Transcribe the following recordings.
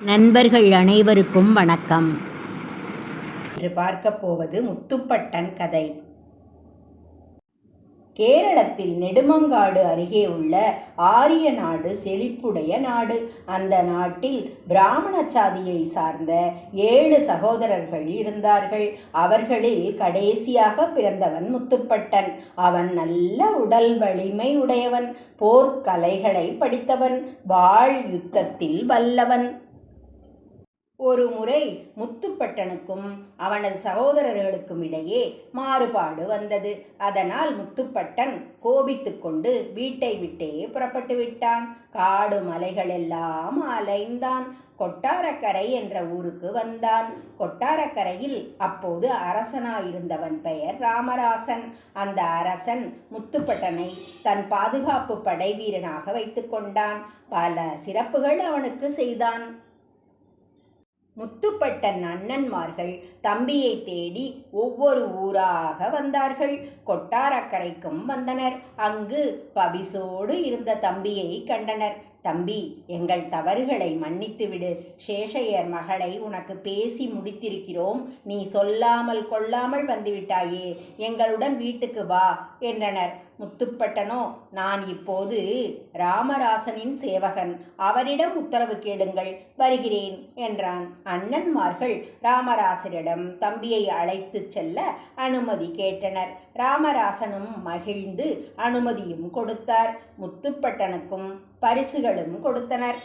நண்பர்கள் அனைவருக்கும் வணக்கம். இன்று பார்க்கப் போவது முத்துப்பட்டன் கதை. கேரளத்தில் நெடுமங்காடு அருகே உள்ள ஆரிய நாடு செழிப்புடைய நாடு. அந்த நாட்டில் பிராமண சாதியை சார்ந்த ஏழு சகோதரர்கள் இருந்தார்கள். அவர்களில் கடைசியாக பிறந்தவன் முத்துப்பட்டன். அவன் நல்ல உடல் வலிமை உடையவன். போர்க்கலைகளை படித்தவன். வாழ் யுத்தத்தில் வல்லவன். ஒரு முறை முத்துப்பட்டனுக்கும் அவனது சகோதரர்களுக்கும் இடையே மாறுபாடு வந்தது. அதனால் முத்துப்பட்டன் கோபித்து கொண்டு வீட்டை விட்டே புறப்பட்டு விட்டான். காடு மலைகளெல்லாம் அலைந்தான். கொட்டாரக்கரை என்ற ஊருக்கு வந்தான். கொட்டாரக்கரையில் அப்போது அரசனாயிருந்தவன் பெயர் ராமராசன். அந்த அரசன் முத்துப்பட்டனை தன் பாதுகாப்பு படை வீரனாக வைத்து கொண்டான். பல சிறப்புகள் அவனுக்கு செய்தான். முத்துப்பட்டன் அண்ணன்மார்கள் தம்பியை தேடி ஒவ்வொரு ஊராக வந்தார்கள். கொட்டாரக்கரைக்கும் வந்தனர். அங்கு பவிசோடு இருந்த தம்பியை கண்டனர். தம்பி எங்கள் தவறுகளை மன்னித்துவிடு. சேஷையர் மகளை உனக்கு பேசி முடித்திருக்கிறோம். நீ சொல்லாமல் கொள்ளாமல் வந்துவிட்டாயே. எங்களுடன் வீட்டுக்கு வா என்றனர். முத்துப்பட்டனோ நான் இப்போது ராமராசனின் சேவகன். அவரிடம் உத்தரவு கேளுங்கள். வருகிறேன் என்றான். அண்ணன்மார்கள் ராமராசரிடம் தம்பியை அழைத்துச் செல்ல அனுமதி கேட்டனர். ராமராசனும் மகிழ்ந்து அனுமதியும் கொடுத்தார். முத்துப்பட்டனுக்கும் பரிசுகளும் கொடுத்தனர்.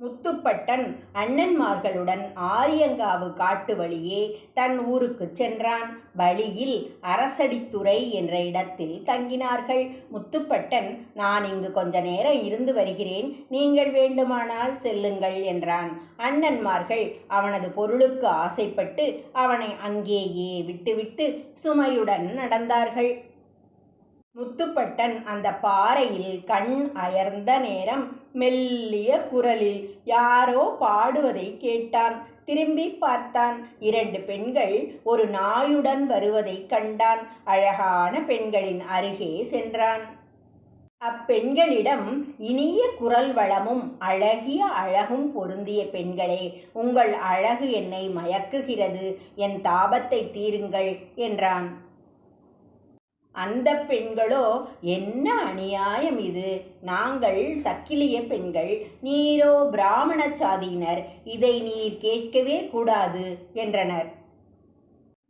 முத்துப்பட்டன் அண்ணன்மார்களுடன் ஆரியங்காவு காட்டு வழியே தன் ஊருக்கு சென்றான். வழியில் அரசடித்துறை என்ற இடத்தில் தங்கினார்கள். முத்துப்பட்டன் நான் இங்கு கொஞ்ச நேரம் இருந்து வருகிறேன். நீங்கள் வேண்டுமானால் செல்லுங்கள் என்றான். அண்ணன்மார்கள் அவனது பொருளுக்கு ஆசைப்பட்டு அவனை அங்கேயே விட்டுவிட்டு சுமையுடன் நடந்தார்கள். முத்துப்பட்டன் அந்த பாறையில் கண் அயர்ந்த நேரம் மெல்லிய குரலில் யாரோ பாடுவதை கேட்டான். திரும்பி பார்த்தான். இரண்டு பெண்கள் ஒரு நாயுடன் வருவதை கண்டான். அழகான பெண்களின் அருகே சென்றான். அப்பெண்களிடம் இனிய குரல் வளமும் அழகிய அழகும் பொருந்திய பெண்களே உங்கள் அழகு என்னை மயக்குகிறது. என் தாபத்தை தீருங்கள் என்றான். அந்த பெண்களோ என்ன அநியாயம் இது? நாங்கள் சக்கிலிய பெண்கள் நீரோ பிராமண சாதியினர் இதை நீர் கேட்கவே கூடாது என்றனர்.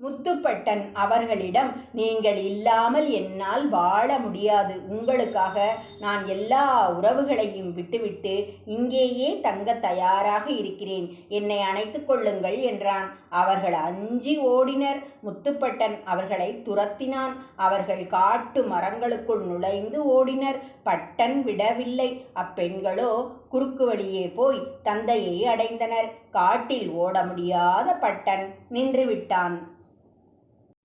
முத்துப்பட்டன் அவர்களிடம் நீங்கள் இல்லாமல் என்னால் வாழ முடியாது. உங்களுக்காக நான் எல்லா உறவுகளையும் விட்டுவிட்டு இங்கேயே தங்க தயாராக இருக்கிறேன். என்னை அணைத்து கொள்ளுங்கள் என்றான். அவர்கள் அஞ்சி ஓடினர். முத்துப்பட்டன் அவர்களை துரத்தினான். அவர்கள் காட்டு மரங்களுக்குள் நுழைந்து ஓடினர். பட்டன் விடவில்லை. அப்பெண்களோ குறுக்கு வழியே போய் தந்தையை அடைந்தனர். காட்டில் ஓட முடியாத பட்டன் நின்று விட்டான்.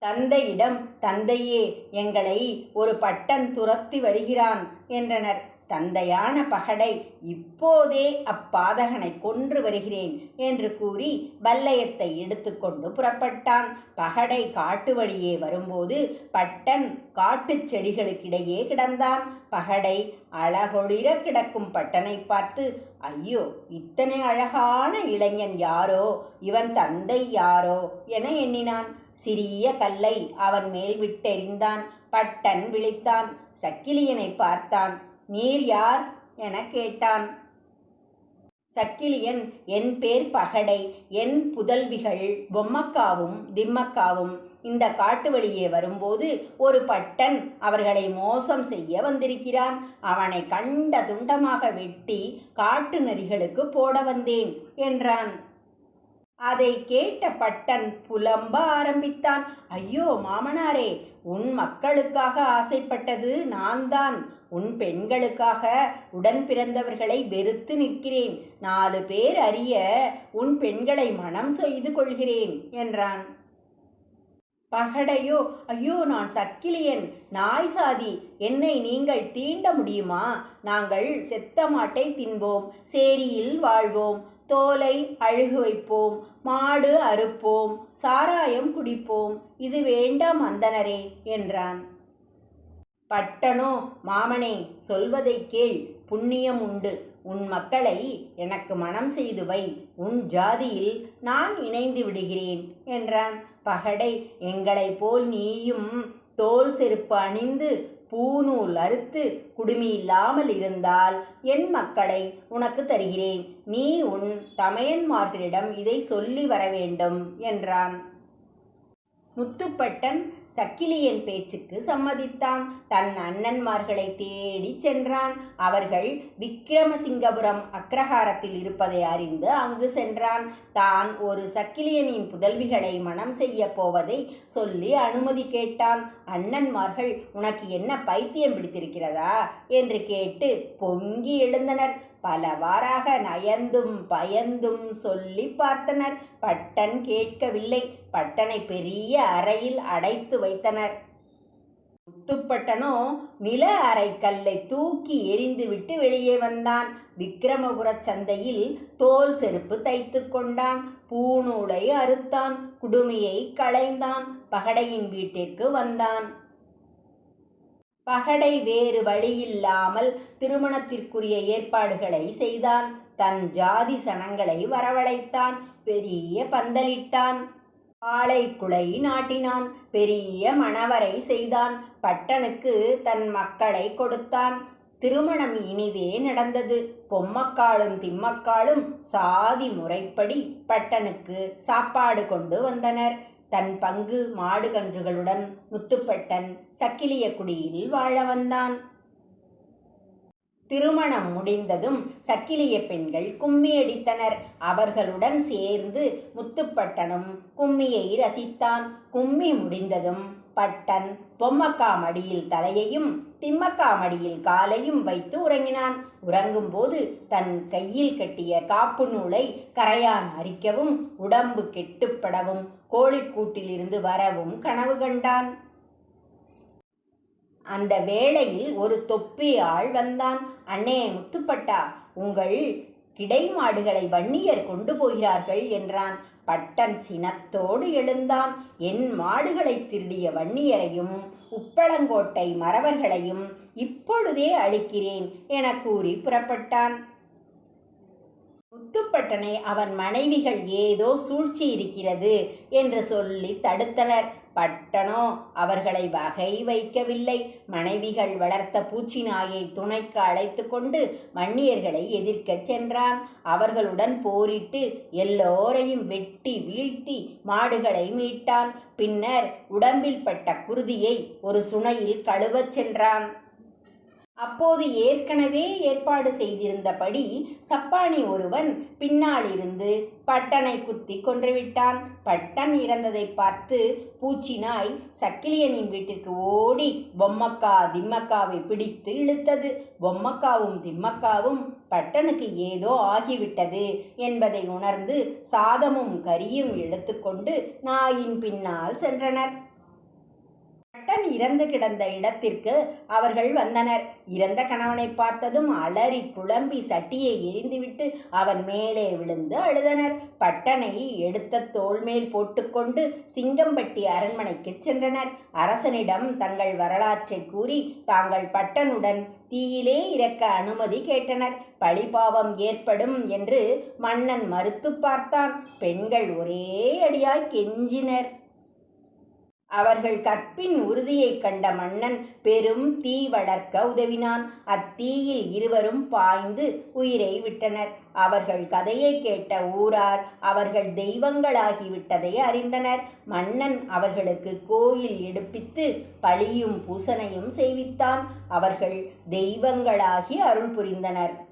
தந்தையிடம் தந்தையே எங்களை ஒரு பட்டன் துரத்தி வருகிறான் என்றனர். தந்தையான பகடை இப்போதே அப்பாதகனை கொன்று வருகிறேன் என்று கூறி வல்லையத்தை எடுத்துக்கொண்டு புறப்பட்டான். பகடை காட்டு வழியே வரும்போது பட்டன் காட்டுச் செடிகளுக்கிடையே கிடந்தான். பகடை அழகொளிர கிடக்கும் பட்டனை பார்த்து ஐயோ இத்தனை அழகான இளைஞன் யாரோ? இவன் தந்தை யாரோ? என எண்ணினான். சிறிய கல்லை அவன் மேல் விட்டெறிந்தான். பட்டன் விழித்தான். சக்கிலியனை பார்த்தான். நீர் யார் என கேட்டான். சக்கிலியன் என் பேர் பகடை என் புதல்விகள் பொம்மக்காவும் திம்மக்காவும். இந்த காட்டு வழியே வரும்போது ஒரு பட்டன் அவர்களை மோசம் செய்ய வந்திருக்கிறான். அவனை கண்ட துண்டமாக வெட்டி காட்டு நரிகளுக்கு போட வந்தேன் என்றான். அதை கேட்ட பட்டன் புலம்ப ஆரம்பித்தான். ஐயோ மாமனாரே உன் மக்களுக்காக ஆசைப்பட்டது நான் தான் உன் பெண்களுக்காக உடன் பிறந்தவர்களை வெறுத்து நிற்கிறேன். நாலு பேர் அறிய உன் பெண்களை மனம் செய்து கொள்கிறேன் என்றான். பகடையோ ஐயோ நான் சக்கிலியன். நாய் சாதி. என்னை நீங்கள் தீண்ட முடியுமா? நாங்கள் செத்த மாட்டை தின்போம். சேரியில் வாழ்வோம். தோலை அழுகு வைப்போம் மாடு அறுப்போம் சாராயம் குடிப்போம் இது வேண்டாம் அந்தனரே என்றான். பட்டனோ மாமனே சொல்வதை கேள் புண்ணியம் உண்டு. உன் மக்களை எனக்கு மனம் செய்து வை. உன் ஜாதியில் நான் இணைந்து விடுகிறேன் என்றான். பகடை எங்களைப் போல் நீயும் தோல் செருப்பு அணிந்து பூநூல் அறுத்து குடுமி இல்லாமல் இருந்தால் என் மக்களை உனக்கு தருகிறேன். நீ உன் தமையன்மார்களிடம் இதை சொல்லி வர வேண்டும் என்றான். முத்துப்பட்டன் சக்கிலியன் பேச்சுக்கு சம்மதித்தான். தன் அண்ணன்மார்களை தேடிச் சென்றான். அவர்கள் விக்கிரமசிங்கபுரம் அக்ரஹாரத்தில் இருப்பதை அறிந்து அங்கு சென்றான். தான் ஒரு சக்கிலியனின் புதல்விகளை மணம் செய்ய போவதை சொல்லி அனுமதி கேட்டான். அண்ணன்மார்கள் உனக்கு என்ன பைத்தியம் பிடித்திருக்கிறதா? என்று கேட்டு பொங்கி எழுந்தனர். பலவாறாக நயந்தும் பயந்தும் சொல்லி பார்த்தனர். பட்டன் கேட்கவில்லை. பட்டனை பெரிய அறையில் அடைத்து வைத்தனர். முத்துப்பட்டனோ நில அறை கல்லை தூக்கி எறிந்துவிட்டு வெளியே வந்தான். விக்கிரமபுர சந்தையில் தோல் செருப்பு தைத்து கொண்டான். பூநூலை அறுத்தான். குடுமியை களைந்தான். பகடையின் வீட்டிற்கு வந்தான். பகடை வேறு வழியில்லாமல் திருமணத்திற்குரிய ஏற்பாடுகளை செய்தான். தன் ஜாதி சனங்களை வரவழைத்தான். பெரிய பந்தலிட்டான். ஆலைக்குலை நாட்டினான் பெரிய மணவரை செய்தான் பட்டனுக்கு தன் மக்களை கொடுத்தான். திருமணம் இனிதே நடந்தது. பொம்மக்காலும் திம்மக்காலும் சாதி முறைப்படி பட்டனுக்கு சாப்பாடு கொண்டு வந்தனர். தன் பங்கு மாடு கன்றுகளுடன் முத்துப்பட்டன் சக்கிலியக்குடியில் வாழ வந்தான். திருமணம் முடிந்ததும் சக்கிலிய பெண்கள் கும்மி அடித்தனர் அவர்களுடன் சேர்ந்து முத்துப்பட்டனும் கும்மியை ரசித்தான். கும்மி முடிந்ததும் பட்டன் பொம்மக்கா மடியில் தலையையும் திம்மக்காமடியில் காலையும் வைத்து உறங்கினான். உறங்கும்போது தன் கையில் கட்டிய காப்பு நூலை கரையான் அரிக்கவும் உடம்பு கெட்டுப்படவும் கோழிக்கூட்டிலிருந்து வரவும் கனவு கண்டான். அந்த வேளையில் ஒரு தொப்பி ஆள் வந்தான். அண்ணே முத்துப்பட்டா உங்கள் கிடை மாடுகளை வன்னியர் கொண்டு போகிறார்கள் என்றான். பட்டன் சினத்தோடு எழுந்தான். என் மாடுகளை திருடிய வன்னியரையும் உப்பளங்கோட்டை மறவர்களையும் இப்பொழுதே அழிக்கிறேன் என கூறி புறப்பட்டான். முத்துப்பட்டனை அவன் மனைவிகள் ஏதோ சூழ்ச்சி இருக்கிறது என்று சொல்லி தடுத்தனர். பட்டனோ அவர்களை வகை வைக்கவில்லை. மனைவிகள் வளர்த்த பூச்சி நாயை துணைக்கு அழைத்து கொண்டு வன்னியர்களை எதிர்க்கச் சென்றான். அவர்களுடன் போரிட்டு எல்லோரையும் வெட்டி வீழ்த்தி மாடுகளை மீட்டான். பின்னர் உடம்பில் பட்ட குருதியை ஒரு சுனையில் கழுவச் சென்றான். அப்போது ஏற்கனவே ஏற்பாடு செய்திருந்தபடி சப்பானி ஒருவன் பின்னாலிருந்து பட்டனை குத்தி கொன்றுவிட்டான். பட்டன் இறந்ததை பார்த்து பூச்சி நாய் சக்கிலியனின் வீட்டிற்கு ஓடி பொம்மக்கா திம்மக்காவை பிடித்து இழுத்தது. பொம்மக்காவும் திம்மக்காவும் பட்டனுக்கு ஏதோ ஆகிவிட்டது என்பதை உணர்ந்து சாதமும் கரியும் எடுத்துக்கொண்டு நாயின் பின்னால் சென்றனர். பட்டன் இறந்து கிடந்த இடத்திற்கு அவர்கள் வந்தனர். இறந்த கணவனை பார்த்ததும் அலறி புலம்பி சட்டியை எரிந்துவிட்டு அவன் மேலே விழுந்து அழுதனர். பட்டனை எடுத்த தோள்மேல் போட்டுக்கொண்டு சிங்கம்பட்டி அரண்மனைக்கு சென்றனர். அரசனிடம் தங்கள் வரலாற்றை கூறி தாங்கள் பட்டனுடன் தீயிலே இறக்க அனுமதி கேட்டனர். பழிபாவம் ஏற்படும் என்று மன்னன் மறுத்து பார்த்தான். பெண்கள் ஒரே அடியாய் கெஞ்சினர். அவர்கள் கற்பின் உறுதியைக் கண்ட மன்னன் பெரும் தீ வளர்க்க உதவினான். அத்தீயில் இருவரும் பாய்ந்து உயிரை விட்டனர். அவர்கள் கதையை கேட்ட ஊரார் அவர்கள் தெய்வங்களாகிவிட்டதை அறிந்தனர். மன்னன் அவர்களுக்கு கோயில் எடுப்பித்து பழியும் பூசனையும் செய்வித்தான். அவர்கள் தெய்வங்களாகி அருள் புரிந்தனர்.